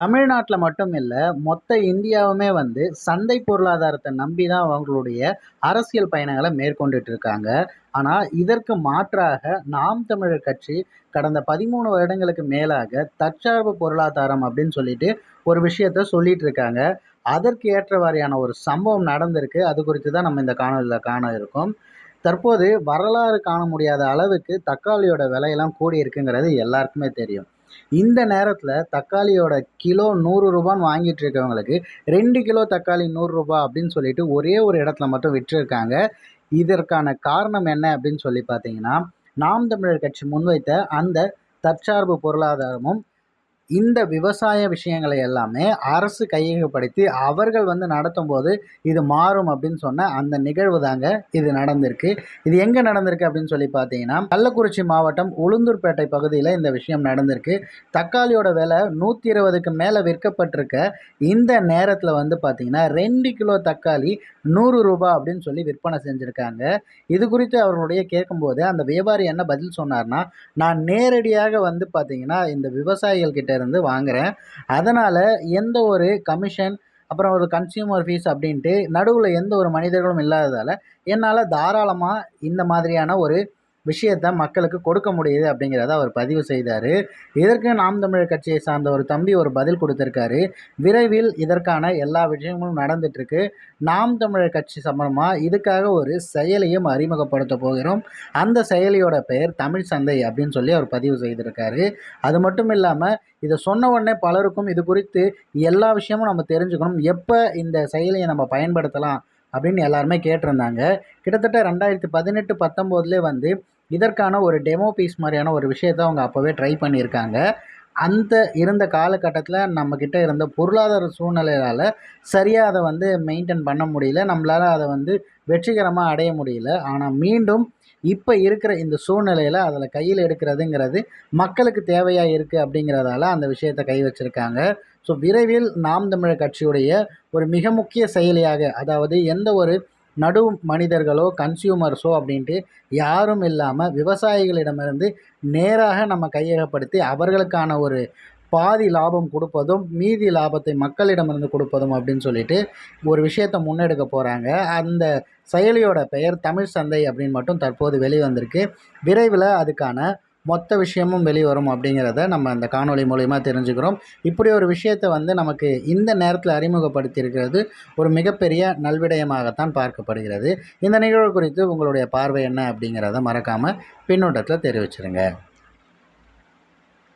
தமிழ்நாட்டில் மட்டும் இல்லை மொத்த இந்தியாவுமே வந்து சந்தை பொருளாதாரத்தை நம்பி தான் அவங்களுடைய அரசியல் பயணங்களை மேற்கொண்டுட்டு இருக்காங்க. ஆனால் இதற்கு மாற்றாக நாம் தமிழர் கட்சி கடந்த பதிமூணு வருடங்களுக்கு மேலாக தற்சார்பு பொருளாதாரம் அப்படின்னு சொல்லிட்டு ஒரு விஷயத்த சொல்லிட்டு இருக்காங்க. அதற்கு ஏற்றவாரியான ஒரு சம்பவம் நடந்திருக்கு. அது குறித்து தான் நம்ம இந்த காணொலியில் காண இருக்கோம். தற்போது வரலாறு காண முடியாத அளவுக்கு தக்காளியோட விலையெல்லாம் கூடி இருக்குங்கிறது எல்லாருக்குமே தெரியும். இந்த நேரத்தில் தக்காளியோட கிலோ நூறு ரூபான்னு வாங்கிட்டு இருக்கவங்களுக்கு ரெண்டு கிலோ தக்காளி நூறுரூபா அப்படின்னு சொல்லிட்டு ஒரே ஒரு இடத்துல மட்டும் விற்றுருக்காங்க இதற்கான காரணம் என்ன அப்படின்னு சொல்லி பார்த்தீங்கன்னா நாம் தமிழர் கட்சி முன்வைத்த அந்த தற்சார்பு பொருளாதாரமும் இந்த விவசாய விஷயங்களை எல்லாமே அரசு கையகப்படுத்தி அவர்கள் வந்து நடத்தும் போது இது மாறும் அப்படின்னு சொன்ன அந்த நிகழ்வு தாங்க இது நடந்திருக்கு. இது எங்கே நடந்திருக்கு அப்படின்னு சொல்லி பார்த்தீங்கன்னா கள்ளக்குறிச்சி மாவட்டம் உளுந்தூர்பேட்டை பகுதியில் இந்த விஷயம் நடந்திருக்கு. தக்காளியோட விலை நூற்றி இருபதுக்கு மேலே விற்கப்பட்டிருக்க இந்த நேரத்தில் வந்து பார்த்தீங்கன்னா ரெண்டு கிலோ தக்காளி நூறு ரூபாய் அப்படின்னு சொல்லி விற்பனை செஞ்சுருக்காங்க. இது குறித்து அவர்களுடைய கேட்கும்போது அந்த வியாபாரி என்ன பதில் சொன்னார்னா நான் நேரடியாக வந்து பார்த்தீங்கன்னா இந்த விவசாயிகள் கிட்ட இருந்து வாங்குகிறேன் அதனால் எந்த ஒரு கமிஷன் அப்புறம் ஒரு கன்சியூமர் ஃபீஸ் அப்படின்ட்டு நடுவில் எந்த ஒரு மனிதர்களும் இல்லாததால் என்னால் தாராளமாக இந்த மாதிரியான ஒரு விஷயத்தை மக்களுக்கு கொடுக்க முடியுது அப்படிங்கிறத அவர் பதிவு செய்தார். இதற்கு நாம் தமிழர் கட்சியை சார்ந்த ஒரு தம்பி ஒரு பதில் கொடுத்துருக்காரு. விரைவில் இதற்கான எல்லா விஷயங்களும் நடந்துட்டுருக்கு. நாம் தமிழர் கட்சி சம்பந்தமாக இதுக்காக ஒரு செயலியும் அறிமுகப்படுத்த போகிறோம். அந்த செயலியோட பெயர் தமிழ் சந்தை அப்படின்னு சொல்லி அவர் பதிவு செய்திருக்காரு. அது மட்டும் இல்லாமல் இதை சொன்ன உடனே பலருக்கும் இது குறித்து எல்லா விஷயமும் நம்ம தெரிஞ்சுக்கணும். எப்போ இந்த செயலியை நம்ம பயன்படுத்தலாம் அப்படின்னு எல்லாருமே கேட்டிருந்தாங்க. கிட்டத்தட்ட ரெண்டாயிரத்தி பதினெட்டு பத்தொம்போதுலேயே வந்து இதற்கான ஒரு டெமோ பீஸ் மாதிரியான ஒரு விஷயத்தை அவங்க அப்போவே ட்ரை பண்ணியிருக்காங்க. அந்த இருந்த காலகட்டத்தில் நம்மக்கிட்ட இருந்த பொருளாதார சூழ்நிலையால் சரியாக அதை வந்து மெயின்டைன் பண்ண முடியல. நம்மளால் அதை வந்து வெற்றிகரமாக அடைய முடியல. ஆனால் மீண்டும் இப்போ இருக்கிற இந்த சூழ்நிலையில் அதில் கையில் எடுக்கிறதுங்கிறது மக்களுக்கு தேவையாக இருக்குது அப்படிங்கிறதால அந்த விஷயத்தை கை வச்சுருக்காங்க. ஸோ விரைவில் நாம் தமிழர் கட்சியுடைய ஒரு மிக முக்கிய செயலியாக அதாவது எந்த ஒரு நடு மனிதர்களோ கன்சியூமர்ஸோ அப்படின்ட்டு யாரும் இல்லாமல் விவசாயிகளிடமிருந்து நேராக நம்ம கையகப்படுத்தி அவர்களுக்கான ஒரு பாதி லாபம் கொடுப்பதும் மீதி லாபத்தை மக்களிடமிருந்து கொடுப்பதும் அப்படின்னு சொல்லிட்டு ஒரு விஷயத்தை முன்னெடுக்க போகிறாங்க அந்த செயலியோட பெயர் தமிழ் சந்தை அப்படின்னு மட்டும் தற்போது வெளிவந்திருக்கு. விரைவில் அதுக்கான மொத்த விஷயமும் வெளிவரும் அப்படிங்கிறத நம்ம இந்த காணொலி மூலிமா தெரிஞ்சுக்கிறோம். இப்படி ஒரு விஷயத்தை வந்து நமக்கு இந்த நேரத்தில் அறிமுகப்படுத்தியிருக்கிறது ஒரு மிகப்பெரிய நல்விடயமாகத்தான் பார்க்கப்படுகிறது. இந்த நிகழ்வு குறித்து உங்களுடைய பார்வை என்ன அப்படிங்கிறத மறக்காமல் பின்னோட்டத்தில் தெரிவிச்சிருங்க.